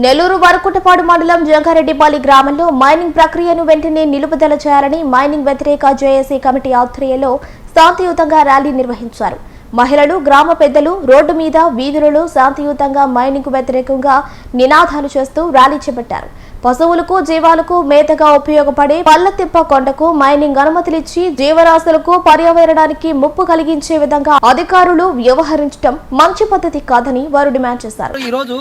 నెల్లూరు వరకుటపాడు మండలం జంగారెడ్డిపాలి గ్రామంలో మైనింగ్ ప్రక్రియను వెంటనే నిలుపుదల చేయాలని మైనింగ్ వ్యతిరేక జేఏసీ కమిటీ ఆధ్వర్యంలో శాంతియుతంగా ర్యాలీ నిర్వహించారు. మహిళలు గ్రామ పెద్దలు రోడ్డు మీద వీధులలో శాంతియుతంగా మైనింగ్ వ్యతిరేకంగా నినాదాలు చేస్తూ ర్యాలీ చేపట్టారు. పశువులకు జీవాలకు మేతగా ఉపయోగపడే పల్లతిప్ప కొండకు మైనింగ్ అనుమతులిచ్చి జీవరాశులకు పర్యావరణానికి ముప్పు కలిగించే విధంగా అధికారులు వ్యవహరించడం మంచి పద్ధతి కాదని వారు డిమాండ్ చేశారు. ఈ రోజు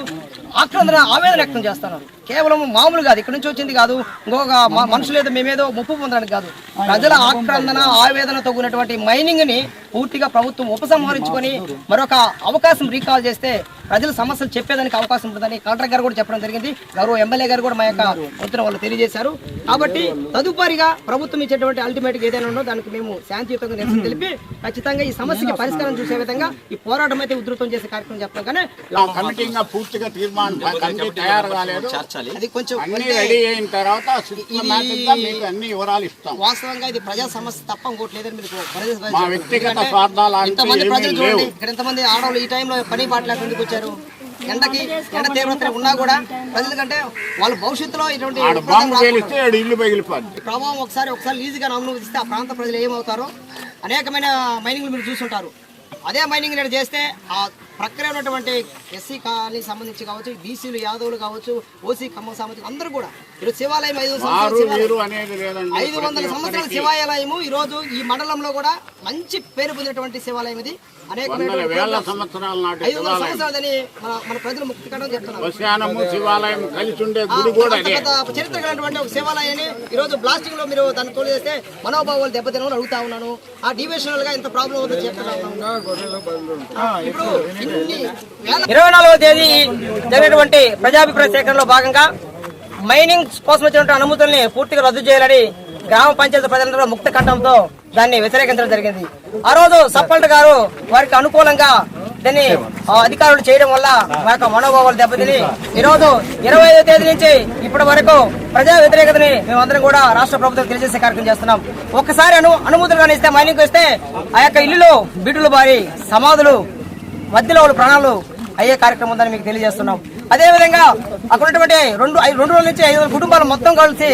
ఆక్రందన ఆవేదన వ్యక్తం చేస్తున్నారు కేవలం మామూలు కాదు ఇక్కడ నుంచి వచ్చింది కాదు ఇంకొక మ- మనుషులు ఏదో మేమేదో ముప్పు పొందడానికి కాదు. ప్రజల ఆక్రందన ఆవేదనతో కూడినటువంటి మైనింగ్ని పూర్తిగా ప్రభుత్వం ఉపసంహరించుకొని మరొక అవకాశం రీకాల్ చేస్తే ప్రజల సమస్యలు చెప్పేదానికి అవకాశం ఉంటుందని కలెక్టర్ గారు కూడా చెప్పడం జరిగింది. గౌరవ ఎమ్మెల్యే గారు కూడా మా యొక్క ఉత్తరం వాళ్ళు తెలియజేశారు. కాబట్టి తదుపరిగా ప్రభుత్వం ఇచ్చేటువంటి అల్టిమేట్ ఏదైనా ఉందో దానికి మేము శాంతియుతంగా నిరసన తెలిపి ఖచ్చితంగా ఈ సమస్యకి పరిష్కారం చూసే విధంగా ఈ పోరాటం అయితే ఉధృతం చేసే కార్యక్రమం చెప్తాం కానీ ఆ కమిటీ ఇంకా పూర్తిగా తీర్మానం కమిటీ తయారు కాలేదు. అది కొంచెం అన్ని అంటే రెడీ అయిన తర్వాత మీకు అన్ని వివరాలు ఇస్తాం. వాస్తవంగా ఇది ప్రజా సమస్య తప్ప ఇంకోటి లేదని మీకు ప్రజా మా వ్యక్తిగత స్వార్థాలు అంటూ ఇంతమంది ఏమీ ప్రజలు చూడండి. ఇక్కడ ఎంతమంది ఆడవాళ్ళు ఈ టైంలో పని పాట లేకుండా వచ్చారు ఎండకి ఎండ తీవ్రత ఉన్నా కూడా ప్రజల కంటే వాళ్ళ భవిష్యత్తులో ఇటువంటి ప్రభావం ఒకసారి ఒకసారి లీజుగా అనుమతిస్తే ఆ ప్రాంత ప్రజలు ఏమవుతారో? అనేకమైన మైనింగ్లు మీరు చూసుంటారు. అదే మైనింగ్ నేను చేస్తే ఆ ప్రక్రియ ఉన్నటువంటి ఎస్సీ కాలనీకి సంబంధించి కావచ్చు బీసీలు యాదవులు కావచ్చు ఓసీ ఖమ్మం సంబంధించి అందరూ కూడా. ఈరోజు శివాలయం ఐదు ఐదు వందల సంవత్సరాల శివాలయము ఈ రోజు ఈ మండలంలో కూడా మంచి పేరు పొందినటువంటి శివాలయం ఇది. నాటి ఐదు వందల శివాలయం. సంవత్సరాలని మన ప్రజలు ముక్తి కట్టడం చెప్తున్నారు. చరిత్ర కలిగినటువంటి ఒక శివాలయాన్ని ఈ రోజు బ్లాస్టింగ్లో మీరు దాన్ని తోలు చేస్తే మనోభావాలు దెబ్బతినమని అడుగుతా ఉన్నాను. ఆ డివిజనల్గా ఇంత ప్రాబ్లం అవుతుందో చెప్తున్నా. ఇప్పుడు ఇరవై నాలుగవ తేదీ జరిగినటువంటి ప్రజాభిప్రాయ సేకరణలో భాగంగా మైనింగ్ కోసం వచ్చినటువంటి అనుమతుల్ని పూర్తిగా రద్దు చేయాలని గ్రామ పంచాయతీ ప్రజలందరూ ముక్త కంఠంతో దాన్ని వ్యతిరేకించడం జరిగింది. ఆ రోజు సప్పల్ట్ గారు వారికి అనుకూలంగా దాన్ని ఆ, అధికారులు చేయడం వల్ల మా యొక్క మనోభావాలు దెబ్బతిని ఈరోజు ఇరవై ఐదో తేదీ నుంచి ఇప్పటి వరకు ప్రజా వ్యతిరేకతని మేమందరం కూడా రాష్ట్ర ప్రభుత్వం తెలియజేసే కార్యక్రమం చేస్తున్నాం. ఒక్కసారి అను అనుమతులు కానీ ఇస్తే మైనింగ్ వస్తే ఆ యొక్క ఇల్లులో బిడ్డలు బారి సమాధులు మధ్యలో వాళ్ళ ప్రాణాలు అయ్యే కార్యక్రమం ఉందని మీకు తెలియజేస్తున్నాం. అదేవిధంగా అక్కడ ఉన్నటువంటి రెండు రెండు రోజుల నుంచి ఐదు కుటుంబాలు మొత్తం కలిసి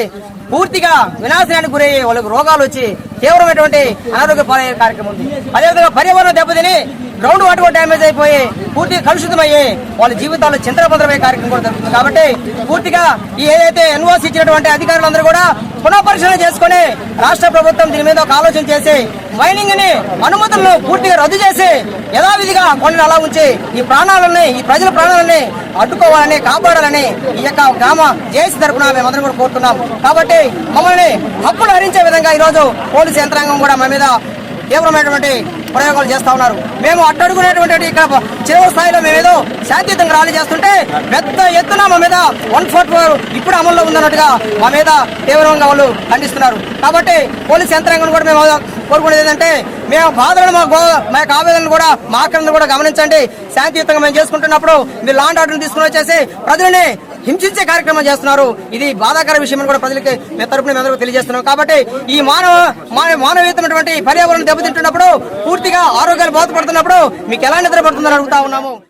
పూర్తిగా వినాశనానికి గురయ్యి వాళ్ళకి రోగాలు వచ్చి తీవ్రమైనటువంటి అనారోగ్య పాలయ్యే కార్యక్రమం ఉంది. అదేవిధంగా పర్యావరణం దెబ్బతిని గ్రౌండ్ వాటర్ కూడా డ్యామేజ్ అయిపోయి పూర్తిగా కలుషితమయ్యి వాళ్ళ జీవితాల్లో చింతరబంధరమయ్యే కార్యక్రమం కూడా జరుగుతుంది. కాబట్టి పూర్తిగా ఈ ఏదైతే ఎన్ఓసి ఇచ్చినటువంటి అధికారులందరూ కూడా పునఃపరిశీలన చేసుకుని రాష్ట్ర ప్రభుత్వం దీని మీద ఒక ఆలోచన చేసి మైనింగ్ని అనుమతులను పూర్తిగా రద్దు చేసి యథావిధిగా కొండను అలా ఉంచి ఈ ప్రాణాలని ఈ ప్రజల ప్రాణాలని అడ్డుకోవాలని కాపాడాలని ఈ యొక్క గ్రామ జేసీ తరపున మేమందరం కూడా కోరుతున్నాం. కాబట్టి మమ్మల్ని హక్కులు హరించే విధంగా ఈరోజు పోలీసు యంత్రాంగం కూడా మా మీద తీవ్రమైనటువంటి ప్రయోగాలు చేస్తా ఉన్నారు. మేము అట్టడుగునేటువంటి ఇక్కడ చిరవ స్థాయిలో మేమేదో శాంతియుతంగా ర్యాలీ చేస్తుంటే పెద్ద ఎత్తున మా మీద వన్ ఫోర్ ఫోర్ ఇప్పుడు అమల్లో ఉందన్నట్టుగా మా మీద తీవ్రంగా వాళ్ళు ఖండిస్తున్నారు. కాబట్టి పోలీస్ యంత్రాంగం కూడా మేము కోరుకునేది ఏంటంటే మేము బాధలను మా గో- మా యొక్క ఆవేదనలు కూడా మా ఆక్రమణ కూడా గమనించండి. శాంతియుతంగా మేము చేసుకుంటున్నప్పుడు మీరు లాండ్ ఆర్డర్ తీసుకుని వచ్చేసి ప్రజలని హింసించే కార్యక్రమం చేస్తున్నారు. ఇది బాధాకర విషయం కూడా ప్రజలకి మేము తరపున మేమందరూ తెలియజేస్తున్నాం. కాబట్టి ఈ మానవ మానవ- మానవీయతమైనటువంటి పర్యావరణం దెబ్బతింటున్నప్పుడు పూర్తిగా ఆరోగ్యాలు బాధపడుతున్నప్పుడు మీకు ఎలా నిద్ర పడుతుందని అడుగుతా ఉన్నాము.